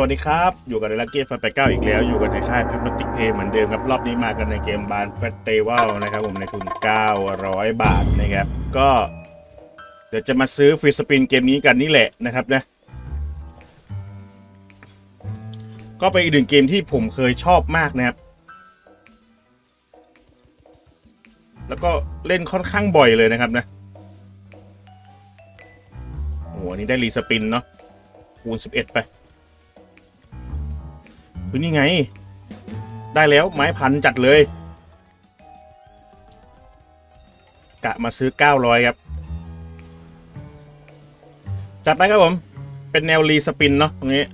วัสดีครับ อยู่กับเดลักเก้ฟันไปเก้าอีกแล้ว อยู่กันในค่ายพิมติกเพย์เหมือนเดิมครับ รอบนี้มากันในเกมบานเฟสติวัลนะครับผมในทุน 900 บาทนะครับ ก็ เดี๋ยวจะมาซื้อฟรีสปินเกมนี้กันนี่แหละนะครับนะ ก็เป็นอีกหนึ่งเกมที่ผมเคยชอบมากนะครับ แล้วก็เล่นค่อนข้างบ่อยเลยนะครับนะ โอ้โหนนี้ได้รีสปินเนาะคูณ11 ไป เฮ้ยนี่ไง ได้แล้วไม้พันจัดเลย กะมาซื้อ 900 ครับ จัดไปครับผม เป็นแนวรีสปินเนาะตรงนี้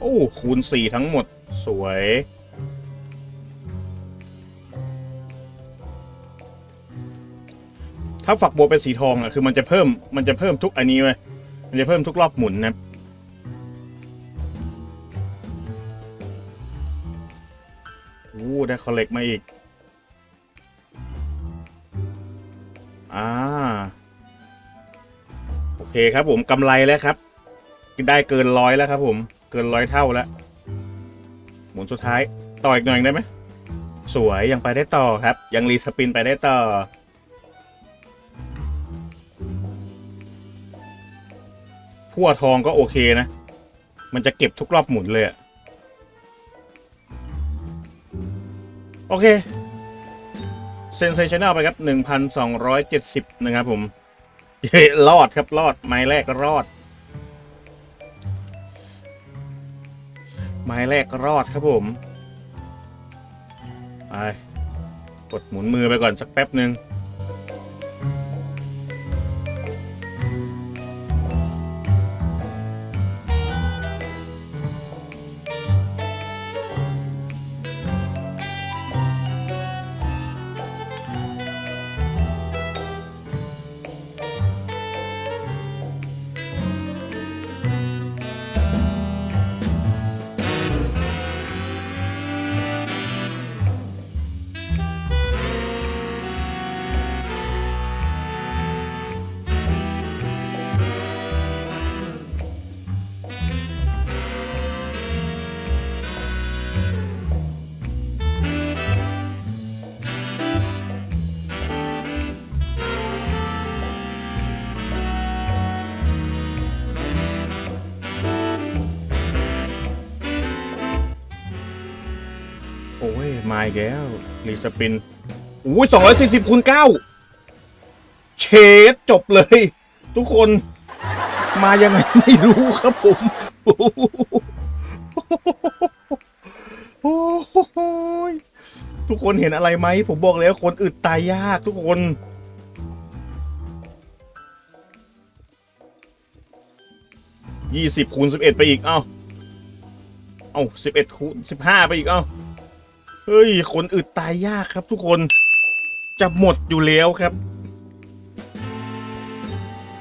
โอ้คูณ4ทั้งหมดสวย ถ้าฝักบัวเป็นสีทองอะคือมันจะเพิ่มมันจะเพิ่มทุกอันนี้เลยมันจะเพิ่มทุกรอบหมุนนะโอ้ได้คอลเลกมาอีก อ่า โอเคครับผมกำไรแล้วครับ ได้เกินร้อยแล้วครับผม เกินร้อยเท่าแล้ว หมุนสุดท้าย ต่ออีกหน่อยได้ไหม สวยยังไปได้ต่อครับ ยังรีสปินไปได้ต่อ พั่วทองก็โอเคนะ มันจะเก็บทุกรอบหมุนเลยอะโอเคเซนเซชันแนลไปครับ 1,270 นะครับผมเย้รอดครับ รอด ไม้แรกรอด ไม้แรกรอดครับผม ไป กดหมุนมือไปก่อนสักแป๊บหนึ่ง โอ้ย มาอีกแล้ว รีสปินโอ้ยสองร้อยสี่สิบคูณเก้าเชดจบเลย ทุกคน มายังไงไม่รู้ครับผมโอ้โหทุกคนเห็นอะไรไหม ผมบอกแล้วคนอึดตายยากทุกคนยี่สิบคูณสิบเอ็ดไปอีก เอ้า เอ้าสิบเอ็ดคูณสิบห้าไปอีก เอ้า เฮ้ยคนอึดตายยากครับทุกคนจะหมดอยู่แล้วครับ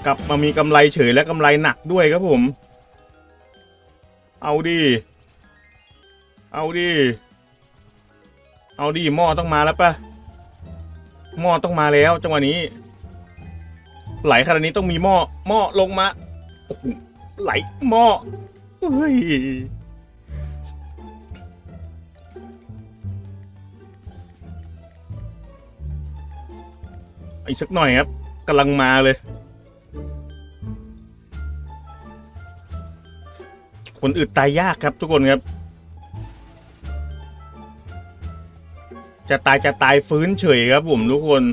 กลับมามีกำไรเฉยและกำไรหนักด้วยครับผม เอาดิเอาดิเอาดิหม้อต้องมาแล้วปะหม้อต้องมาแล้วจังหวะนี้ ไหลขนาดนี้ต้องมีหม้อหม้อลงมาไหลหม้อเฮ้ย อีกสักหน่อยครับกำลังมาเลย คนอึดตายยากครับทุกคนครับ จะตายจะตายฟื้นเฉยครับผมทุกคน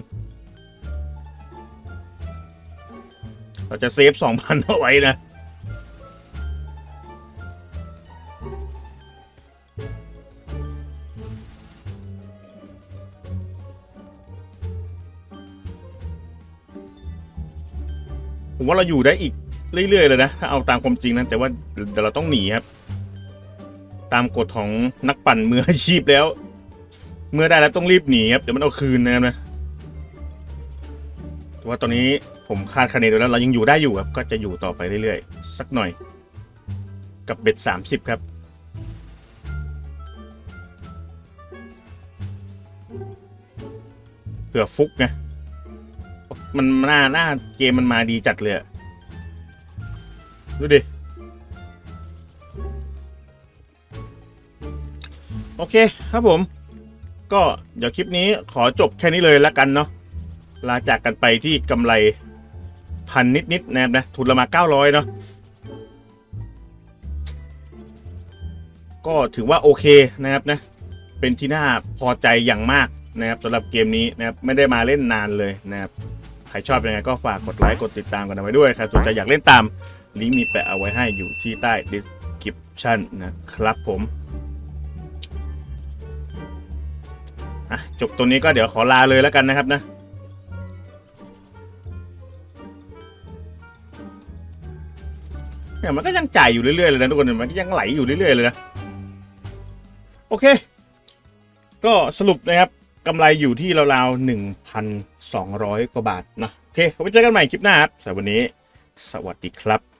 เราจะเซฟสองพันเอาไว้นะ มว่าเราอยู่ได้อีกเรื่อยๆเลยนะ ถ้าเอาตามความจริงนะแต่ว่าเดี๋ยวเราต้องหนีครับ ตามกฎของนักปั่นมืออาชีพแล้ว เมื่อได้แล้วต้องรีบหนีครับเดี๋ยวมันเอาคืนนะนะแต่ว่าตอนนี้ผมคาดคะเนดแล้วเรายังอยู่ได้อยู่ครับ ก็จะอยู่ต่อไปเรื่อยๆ สักหน่อย กับเบ็ดสามสิบครับเผื่อฟุกไง มันหน้าหน้าเกมมันมาดีจัดเลยดูดิ โอเคครับผม ก็เดี๋ยวคลิปนี้ขอจบแค่นี้เลยแล้วกันเนาะลาจากกันไปที่กำไรพันนิดๆนะครับนะ ทุนละมาเก้าร้อยเนาะก็ถือว่าโอเคนะครับนะ เป็นที่น่าพอใจอย่างมากนะครับสำหรับเกมนี้นะครับ ไม่ได้มาเล่นนานเลยนะครับ รชอบยังไงก็ฝากกดไลค์กดติดตามกันเอาไว้ด้วยใครสนใจอยากเล่นตามลิงก์มีแปะเอาไว้ให้อยู่ที่ใต้ description นะครับผมอะจบตรงนี้ก็เดี๋ยวขอลาเลยแล้วกันนะครับนะเนี่ยมันก็ยังจ่ายอยู่เรื่อยๆเลยนะทุกคนมันก็ยังไหลอยู่เรื่อยๆเลยนะ โอเค ก็สรุปนะครับ กำไรอยู่ที่ราวๆหนึ่งพันสองร้อยกว่าบาทนะโอเคไว้เจอกันใหม่คลิปหน้าครับสำหรับวันนี้ สวัสดีครับ